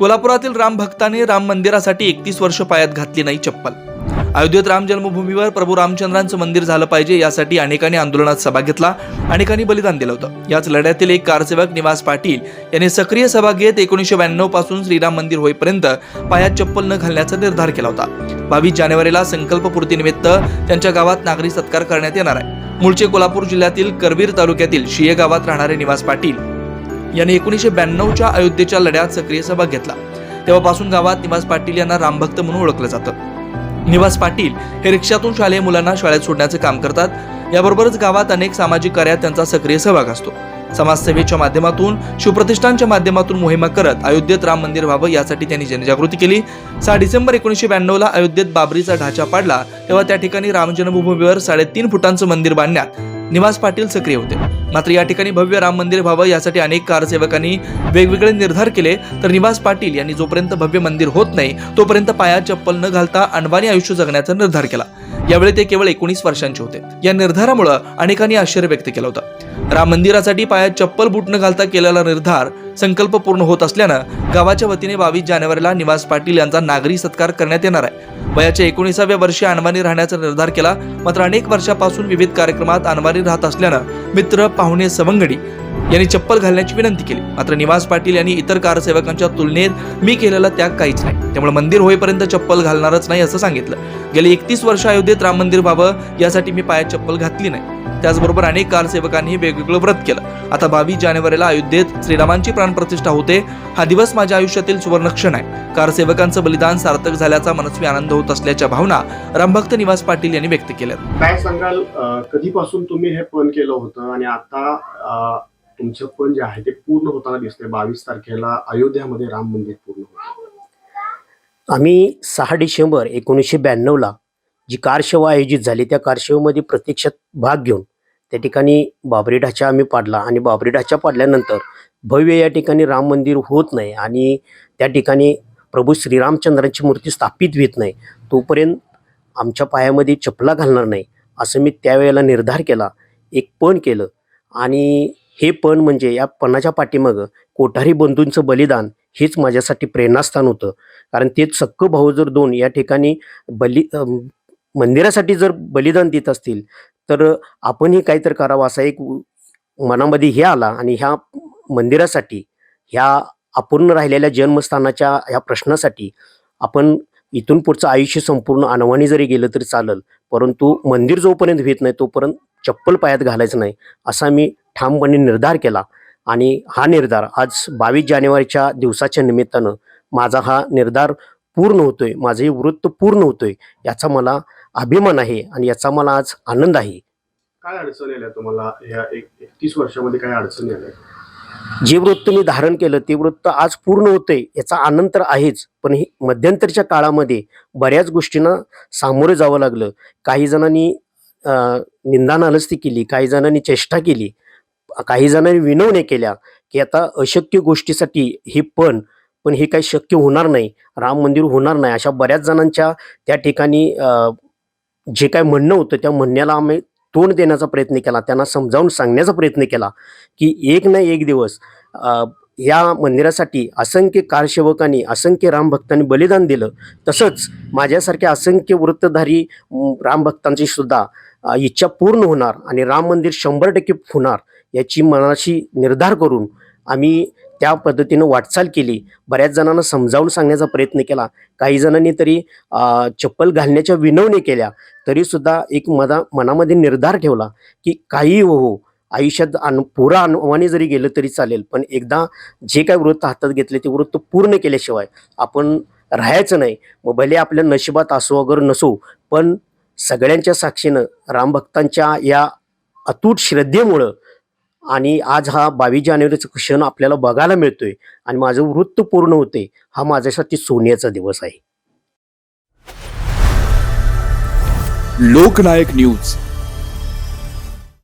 कोल्हापुरातील राम भक्ताने राम मंदिरासाठी एकतीस वर्ष पायात घातली नाही चप्पल. अयोध्येत राम जन्मभूमीवर प्रभू रामचंद्रांचं मंदिर झालं पाहिजे यासाठी अनेकांनी आंदोलनात सभा घेतला अनेकांनी बलिदान दिलं होतं. याच लढ्यातील एक कारसेवक निवास पाटील यांनी सक्रिय सभा घेत एकोणीसशे ब्याण्णवपासून श्रीराम मंदिर होईपर्यंत पायात चप्पल न घालण्याचा निर्धार केला होता. बावीस जानेवारीला संकल्पपूर्तीनिमित्त त्यांच्या गावात नागरी सत्कार करण्यात येणार आहे. मूळचे कोल्हापूर जिल्ह्यातील करवीर तालुक्यातील शिये गावात राहणारे निवास पाटील यांनी एकोणीसशे ब्याण्णवच्या अयोध्येच्या लढ्यात सक्रिय सहभाग घेतला. तेव्हापासून गावात निवास पाटील यांना रामभक्त म्हणून ओळखलं जातं. निवास पाटील हे रिक्षातून शालेय मुलांना शाळेत सोडण्याचे काम करतात. याबरोबरच गावात अनेक सामाजिक कार्यात त्यांचा सक्रिय सहभाग असतो. समाजसेवेच्या माध्यमातून शिवप्रतिष्ठानच्या माध्यमातून मोहिमा करत अयोध्येत राम मंदिर व्हावं यासाठी त्यांनी जनजागृती केली. सहा डिसेंबर एकोणीसशे ब्याण्णवला अयोध्येत बाबरीचा ढाचा पाडला तेव्हा त्या ठिकाणी राम जन्मभूमीवर साडेतीन फुटांचं मंदिर बांधण्यात निवास पाटील सक्रिय होते. मात्र या ठिकाणी भव्य राम मंदिर व्हावं यासाठी अनेक कारसेवकांनी वेगवेगळे निर्धार केले. तर निवास पाटील यांनी जोपर्यंत भव्य मंदिर होत नाही तोपर्यंत पाया चप्पल न घालता अणवानी आयुष्य जगण्याचा निर्धार केला. यावेळी ते केवळ एकोणीस वर्षांचे होते. या निर्धारामुळे अनेकांनी आश्चर्य व्यक्त केलं होतं. राम मंदिरासाठी पायात चप्पल बूट न घालता केलेला निर्धार संकल्प पूर्ण होत असल्यानं गावाच्या वतीने बावीस जानेवारीला निवास पाटील यांचा नागरी सत्कार करण्यात येणार आहे. वयाच्या एकोणीसाव्या वर्षी अनवाणी राहण्याचा निर्धार केला मात्र अनेक वर्षापासून विविध कार्यक्रमात अनवाणी राहत असल्यानं मित्र पाहुणे सवंगडी यांनी चप्पल घालण्याची विनंती केली. मात्र निवास पाटील यांनी इतर कारसेवकांच्या तुलनेत मी केलेला त्याग काहीच नाही. त्यामुळे मंदिर होईपर्यंत चप्पल घालणारच नाही असं सांगितलं. गेली एकतीस वर्ष अयोध्येत राम मंदिर व्हावं यासाठी मी पायात चप्पल घातली नाही. त्याचबरोबर अनेक कारसेवकांनी वेगवेगळं व्रत केलं. आता बावीस जानेवारीला अयोध्येत श्रीरामांची प्राणप्रतिष्ठा होते. हा दिवस माझ्या आयुष्यातील सुवर्णक्षण आहे. कारसेवकांचं बलिदान सार्थक झाल्याचा मनस्वी आनंद होत असल्याच्या भावना रामभक्त निवास पाटील यांनी व्यक्त केल्या काय सांगाल? कधीपासून तुम्ही हे पण केलं होतं? आणि आता तुमचं पण जे आहे ते पूर्ण होताना दिसतंय. बावीस तारखेला अयोध्यामध्ये राम मंदिर पूर्ण होतं. आम्ही सहा डिसेंबर एकोणीसशे ब्याण्णवला जी कारशेवा आयोजित झाली त्या कारशेवामध्ये प्रत्यक्षात भाग घेऊन त्या ठिकाणी बाबरी ढाचा आम्ही पाडला आणि बाबरी ढाचा पाडल्यानंतर भव्य या ठिकाणी राम मंदिर होत नाही आणि त्या ठिकाणी प्रभू श्रीरामचंद्रांची मूर्ती स्थापित होत नाही तोपर्यंत आमच्या पायामध्ये चपला घालणार नाही असं मी त्यावेळेला निर्धार केला एक पण केलं. आणि हे पण म्हणजे या पणाच्या पाठीमागं कोठारी बंधूंचं बलिदान हेच माझ्यासाठी प्रेरणास्थान होतं. कारण तेच सक्क भाऊ जर दोन या ठिकाणी बली मंदिरासाठी जर बलिदान देत असतील तर आपणही काहीतरी करावं असा एक मनामध्ये हे आला आणि ह्या मंदिरासाठी ह्या अपूर्ण राहिलेल्या जन्मस्थानाच्या ह्या प्रश्नासाठी आपण इथून पुढचं आयुष्य संपूर्ण अनवाणी जरी गेलं तरी चालेल परंतु मंदिर जोपर्यंत होत नाही तोपर्यंत चप्पल पायात घालायचं नाही असा मी ठामपणे निर्धार केला. आणि हा निर्धार आज बावीस जानेवारीच्या दिवसाच्या निमित्तानं माझा हा निर्धार पूर्ण होतोय माझं हे वृत्त पूर्ण होतोय याचा मला अभिमान आहे आणि याचा मला आज आनंद आहे. काय अडचण आल्या तुम्हाला? एक एकतीस वर्षामध्ये काय अडचणी आल्या? जे वृत्त मी धारण केलं ते वृत्त आज पूर्ण होतंय याचा आनंद तर आहेच. पण हे मध्यंतरच्या काळामध्ये बऱ्याच गोष्टींना सामोरे जावं लागलं. काही जणांनी अं, निंदा नालस्ती केली काही जणांनी चेष्टा केली काही जणांनी विनवण्या केल्या की आता अशक्य गोष्टीसाठी हे पण पण हे काही शक्य होणार नाही राम मंदिर होणार नाही अशा बऱ्याच जणांच्या त्या ठिकाणी जे काय म्हणणं होतं त्या म्हणण्याला आम्ही तोंड देण्याचा प्रयत्न केला. त्यांना समजावून सांगण्याचा प्रयत्न केला की एक ना एक दिवस या मंदिरासाठी असंख्य कारसेवकांनी असंख्य रामभक्तांनी बलिदान दिलं. तसंच माझ्यासारख्या असंख्य वृत्तधारी रामभक्तांची सुद्धा इच्छा पूर्ण होणार आणि राम मंदिर शंभर टक्के होणार याची मनाशी निर्धार करून आम्ही त्या पद्धतीनं वाटचाल केली. बऱ्याच जणांना समजावून सांगण्याचा प्रयत्न केला. काही जणांनी तरी चप्पल घालण्याच्या विनवणी केल्या. तरीसुद्धा एक मना मनामध्ये निर्धार ठेवला की काही हो आयुष्यात अन पुरा अनुभवाने जरी गेलं तरी चालेल. पण एकदा जे काय वृत्त हातात घेतले ते वृत्त पूर्ण केल्याशिवाय आपण राहायचं नाही. मग भले आपल्या नशिबात असो वगैरे नसो पण सगळ्यांच्या साक्षीनं रामभक्तांच्या या अतूट श्रद्धेमुळं आणि आज हा बावीस जानेवारीचा क्षण आपल्याला बघायला मिळतोय आणि माझं वृत्त पूर्ण होते हा माझ्यासाठी सोन्याचा दिवस आहे. लोकनायक न्यूज.